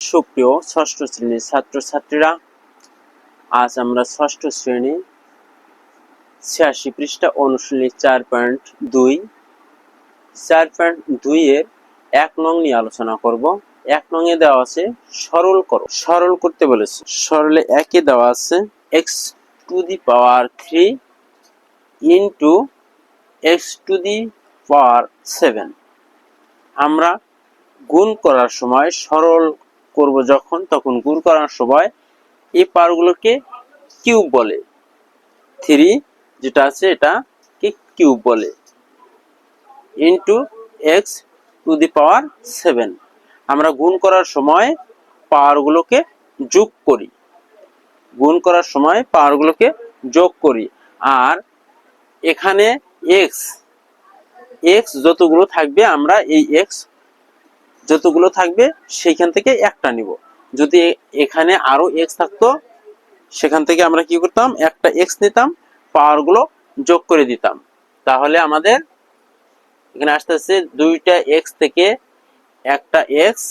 সুপ্রিয় ষষ্ঠ শ্রেণির ছাত্রছাত্রীরা, আজ আমরা ষষ্ঠ শ্রেণি ছিয়াশি পৃষ্ঠা অনুশীলনী চার পয়েন্ট দুই। চার পয়েন্ট দুই এর এক নং নিয়ে আলোচনা করব। এক নং এ দেওয়া আছে, সরল করো। সরল করতে বলেছে। সরলে একে দেওয়া আছে x to the power three into x to the power seven আমরা গুণ করার সময় সরল করব যখন, তখন গুণ করার সময় এই পাওয়ারগুলোকে কিউব বলে। থ্রি যেটা আছে এটা কে কিউব বলে? Into x to the power seven আমরা গুণ করার সময় পাওয়ারগুলোকে যোগ করি। গুণ করার সময় পাওয়ারগুলোকে যোগ করি। আর এখানে এক্স এক্স যতগুলো থাকবে আমরা এই এক্স যতগুলো থাকবে, সেইখান থেকে একটা নিব। যদি এখানে আরও এক্স থাকতো, সেখান থেকে আমরা কি করতাম? একটা এক্স নিতাম পাওয়ারগুলো যোগ করে দিতাম। তাহলে আমাদের এখানে আসতে আসতে দুইটা এক্স থেকে একটা এক্স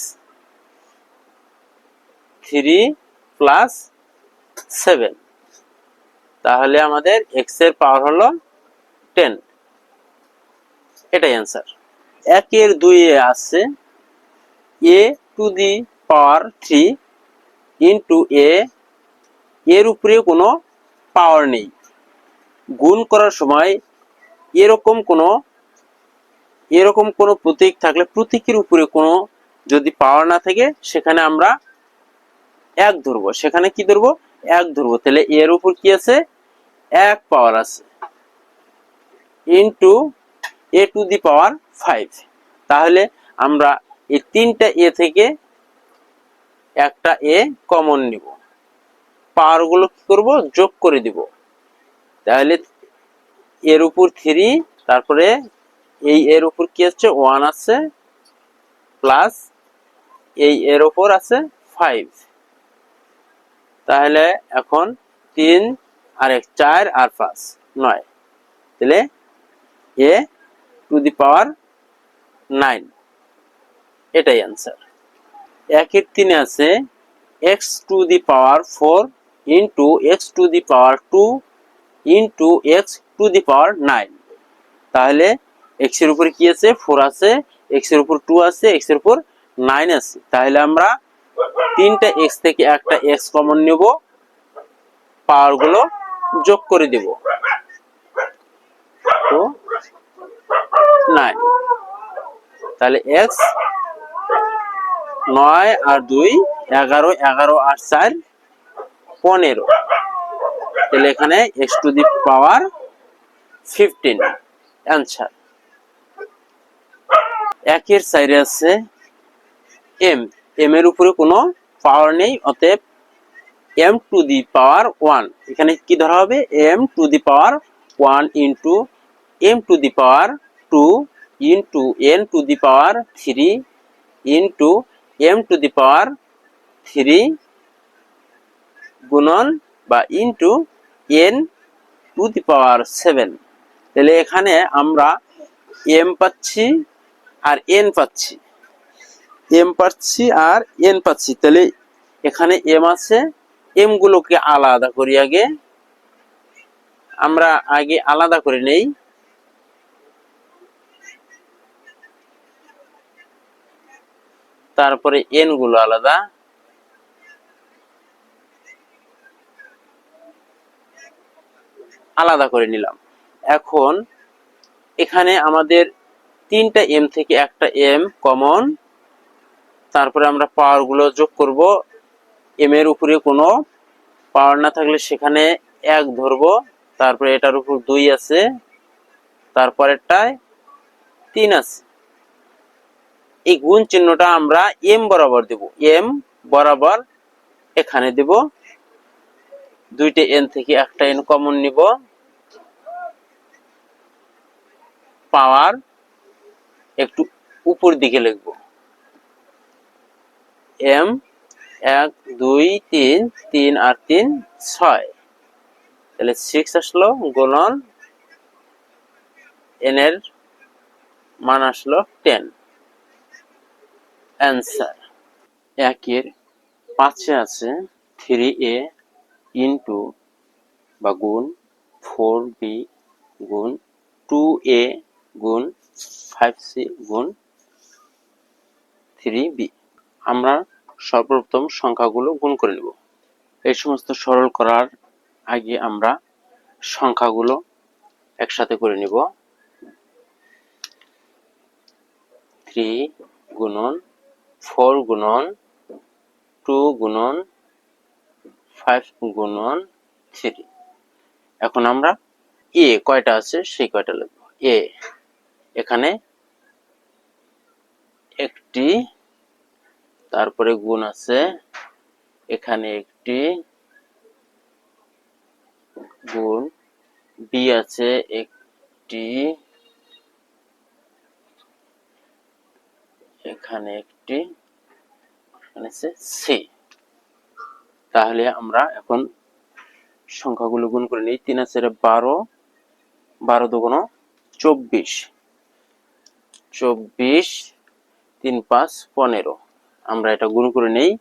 থ্রি প্লাস সেভেন তাহলে আমাদের এক্সের পাওয়ার হলো টেন এটাই অ্যান্সার একের দুইয়ে আছে a to the power three into a এর উপরে কোনো পাওয়ার নেই। গুণ করার সময় এরকম কোনো এরকম কোনো প্রতীক থাকলে প্রতীকের উপরে কোনো যদি পাওয়ার না থাকে, সেখানে আমরা এক ধরবো। সেখানে কি ধরবো? এক ধরবো। তাহলে এর উপর কি আছে? এক পাওয়ার আছে। Into a to the power five তাহলে আমরা এই তিনটা এ থেকে একটা এ কমন নিব। পাওয়ারগুলো কি করব? যোগ করে দিব। তাহলে এর উপর থ্রি তারপরে এই এর উপর কি আছে ওয়ান আছে প্লাস এই এর উপর আছে ফাইভ তাহলে এখন তিন, আর এক, চার, আর পাঁচ, নয়। তাহলে a to the power nine এটাই অ্যান্সার একের তিনে আছে x to the power four into x to the power two into x to the power nine তাহলে এক্সের উপরে কি আছে? ফোর আছে এক্সের উপর টু আছে এক্সের উপর নাইন আছে। তাহলে আমরা তিনটা এক্স থেকে একটা এক্স কমন নেব পাওয়ারগুলো যোগ করে দেব। তো নাইন তাহলে এক্স নয় আর দুই, এগারো এগারো আর চার, পনেরো। তাহলে এখানে x to the power fifteen answer একের সাইডে আছে এম এম এর উপরে কোনো পাওয়ার নেই, অতএব m to the power one এখানে কি ধরা হবে? M to the power one into m to the power two into n to the power three into m to the power three গুণন বা into n to the power seven তাহলে এখানে আমরা M পাচ্ছি আর এন পাচ্ছি। M পাচ্ছি আর N পাচ্ছি। তাহলে এখানে এম আছে এম গুলোকে আলাদা করি আগে। আমরা আগে আলাদা করে নেই। তারপরে এনগুলো আলাদা। আলাদা করে নিলাম। এখন এখানে আমাদের তিনটা এম থেকে একটা এম কমন তারপরে আমরা পাওয়ারগুলো যোগ করব। এম এর উপরে কোনো পাওয়ার না থাকলে সেখানে এক ধরবো। তারপরে এটার উপর দুই আছে। তারপরেরটায় তিন আছে। এই গুণ চিহ্নটা আমরা এম বরাবর দেব। এম বরাবর এখানে দেব। দুইটা এন থেকে একটা এন কমন নিব। পাওয়ার একটু উপর দিকে লিখব। এম এক, দুই, তিন তিন আর তিন, ছয়। তাহলে সিক্স আসলো, গুণন এন এর মান আসলো টেন অ্যান্সার। একের পাঁচে আছে থ্রি এ ইন্টু বা গুণ ফোর বি গুণ টু এ গুণ ফাইভ সি গুণ থ্রি বি। আমরা সর্বপ্রথম সংখ্যাগুলো গুণ করে নেব। এই সমস্ত সরল করার আগে আমরা সংখ্যাগুলো একসাথে করে নিব। থ্রি গুণন ফোর গুণন টু গুণন ফাইভ গুণন থ্রি। এখন আমরা এ কয়টা আছে সেই কয়টা লিখব। এ, এখানে একটি, তারপরে গুণ আছে, এখানে একটি, গুণ বি আছে, একটি এখানে একটি সি তাহলে আমরা এখন সংখ্যাগুলো গুণ করে নিই। তিন আছে বারো বারো দুগুণ চব্বিশ। চব্বিশ, তিন, পাঁচ, পনেরো। আমরা এটা গুণ করে নেই।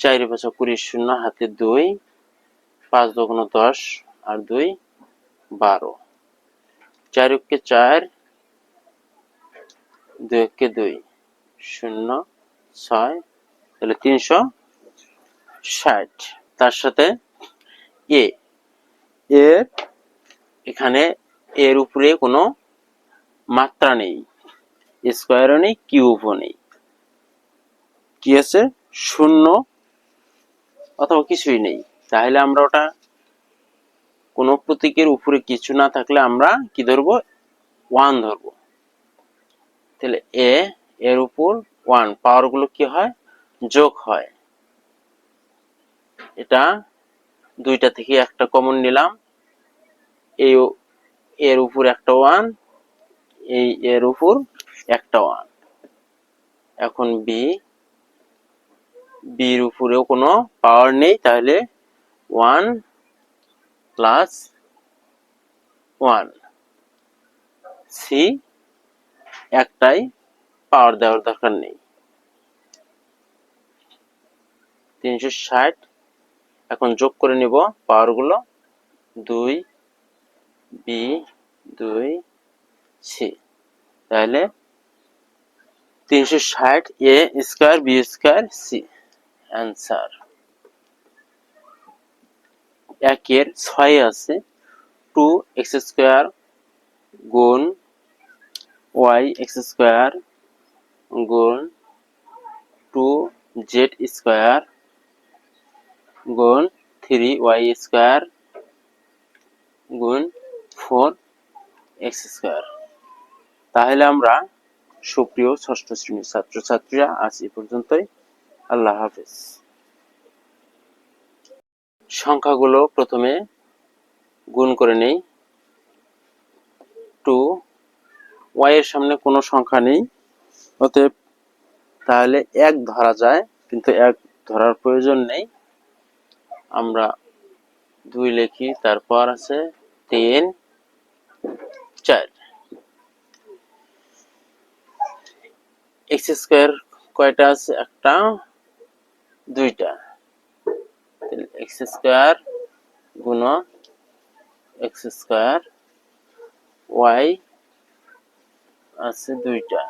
চারি, পাঁচ, কুড়ি, শূন্য, হাতে দুই, পাঁচ দুগুণ দশ আর দুই, বারো। চার চার, দুই কে, দুই। শূন্য, ছয়, তাহলে তিনশো ষাট। তার সাথে এ এর এখানে এর উপরে কোনো মাত্রা নেই, স্কোয়ারও নেই, কিউবও নেই। কি আছে? শূন্য অথবা কিছুই নেই। তাহলে আমরা ওটা কোনো প্রতীকের উপরে কিছু না থাকলে আমরা কি ধরবো? ওয়ান ধরবো। তাহলে এ এর উপর ওয়ান পাওয়ারগুলো কি হয়? যোগ হয়। এটা দুইটা থেকে একটা কমন নিলাম। এই এর উপর একটা ওয়ান এই এর উপর একটা ওয়ান এখন বি বির উপরেও কোনো পাওয়ার নেই, তাহলে ওয়ান প্লাস ওয়ান সি একটাই পাওয়ার দেওয়ার দরকার নেই। তিনশো ষাট, এখন যোগ করে নিব পাওয়ারগুলো। দুই, বি, দুই, সি। তাহলে তিনশো ষাট, a square, b square, c. Answer. একের ছয় আছে। টু এক্স স্কোয়ার গুণ ওয়াই এক্স স্কোয়ার গুণ টু জেড স্কোয়ার গুণ থ্রি ওয়াই স্কোয়ার গুণ ফোর এক্স স্কোয়ার। তাহলে আমরা সুপ্রিয় ষষ্ঠ শ্রেণির ছাত্রছাত্রীরা, আজ এ পর্যন্তই। আল্লাহ হাফেজ। সংখ্যাগুলো প্রথমে গুণ করে নেই। টু, ওয়াই এর সামনে কোনো সংখ্যা নেই। অতএব তাহলে এক ধরা যায়, কিন্তু এক ধরার প্রয়োজন নেই। আমরা দুই লিখি, তারপর আছে তিন, চার। এক্স স্কোয়ার কয়টা আছে? একটা, দুইটা। এক্স স্কোয়ার গুণ এক্স স্কোয়ার ওয়াই আছে দুইটা।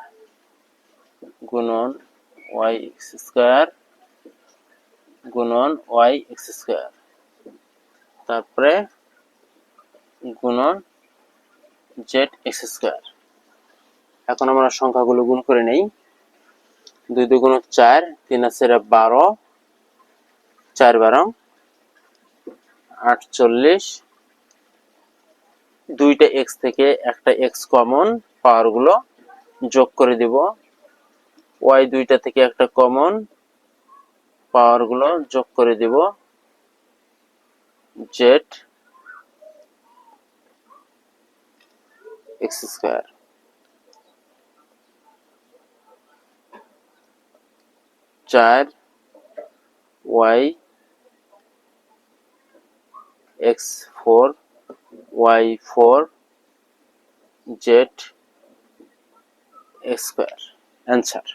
গুণন ওয়াই এক্স স্কোয়ার গুণন ওয়াই এক্স স্কোয়ার। তারপরে গুণন জেড এক্স স্কোয়ার। এখন আমরা সংখ্যাগুলো গুণ করে নেই। দুই দুগুণ চার, তিন আছে বারো, চার বারো আটচল্লিশ। দুইটা এক্স থেকে একটা এক্স কমন পাওয়ারগুলো যোগ করে দিব। ওয়াই দুইটা থেকে একটা কমন পাওয়ারগুলো যোগ করে দিব জেড এক্স স্কোয়ার চার y x four y four z x square answer